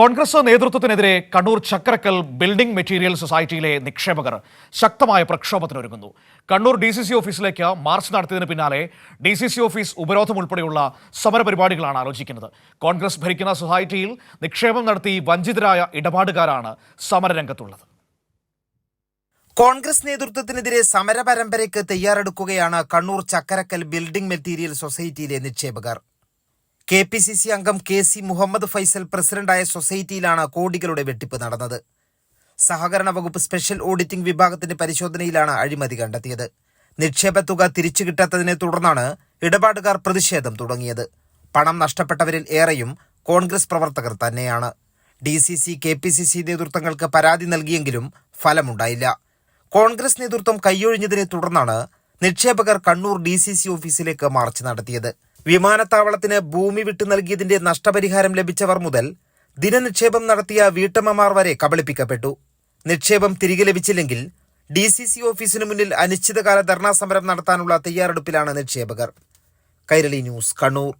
കോൺഗ്രസ് നേതൃത്വത്തിനെതിരെ Kannur Chakkarakkal building material സൊസൈറ്റിയിലെ നിക്ഷേപകർ ശക്തമായ പ്രക്ഷോഭത്തിനൊരുങ്ങുന്നു. കണ്ണൂർ ഡി സി സി ഓഫീസിലേക്ക് മാർച്ച് നടത്തിയതിന് പിന്നാലെ ഡി സി സി ഓഫീസ് ഉപരോധം ഉൾപ്പെടെയുള്ള സമരപരിപാടികളാണ് ആലോചിക്കുന്നത്. കോൺഗ്രസ് ഭരിക്കുന്ന സൊസൈറ്റിയിൽ നിക്ഷേപം നടത്തി വഞ്ചിതരായ ഇടപാടുകാരാണ് സമരരംഗത്തുള്ളത്. കോൺഗ്രസ് നേതൃത്വത്തിനെതിരെ സമരപരമ്പരയ്ക്ക് തയ്യാറെടുക്കുകയാണ് കണ്ണൂർ ചക്കരക്കൽ ബിൽഡിംഗ് മെറ്റീരിയൽ സൊസൈറ്റിയിലെ നിക്ഷേപകർ. കെ പി സി സി അംഗം കെ സി മുഹമ്മദ് ഫൈസൽ പ്രസിഡന്റായ സൊസൈറ്റിയിലാണ് കോടികളുടെ വെട്ടിപ്പ് നടന്നത്. സഹകരണ വകുപ്പ് സ്പെഷ്യൽ ഓഡിറ്റിംഗ് വിഭാഗത്തിന്റെ പരിശോധനയിലാണ് അഴിമതി കണ്ടെത്തിയത്. നിക്ഷേപ തുക തിരിച്ചു കിട്ടാത്തതിനെ തുടർന്നാണ് ഇടപാടുകാർ പ്രതിഷേധം തുടങ്ങിയത്. പണം നഷ്ടപ്പെട്ടവരിൽ ഏറെയും കോൺഗ്രസ് പ്രവർത്തകർ തന്നെയാണ്. D C C K P C C നേതൃത്വങ്ങൾക്ക് പരാതി നൽകിയെങ്കിലും ഫലമുണ്ടായില്ല. കോൺഗ്രസ് നേതൃത്വം കൈയൊഴിഞ്ഞതിനെ തുടർന്നാണ് നിക്ഷേപകർ കണ്ണൂർ ഡി സി സി ഓഫീസിലേക്ക് മാർച്ച് നടത്തിയത്. വിമാനത്താവളത്തിന് ഭൂമി വിട്ടു നൽകിയതിന്റെ നഷ്ടപരിഹാരം ലഭിച്ചവർ മുതൽ ദിനനിക്ഷേപം നടത്തിയ വീട്ടമ്മമാർ വരെ കബളിപ്പിക്കപ്പെട്ടു. നിക്ഷേപം തിരികെ ലഭിച്ചില്ലെങ്കിൽ ഡി സി സി ഓഫീസിന് മുന്നിൽ അനിശ്ചിതകാല ധർണാ സമരം നടത്താനുള്ള തയ്യാറെടുപ്പിലാണ് നിക്ഷേപകർ. കൈരളി ന്യൂസ് കണ്ണൂർ.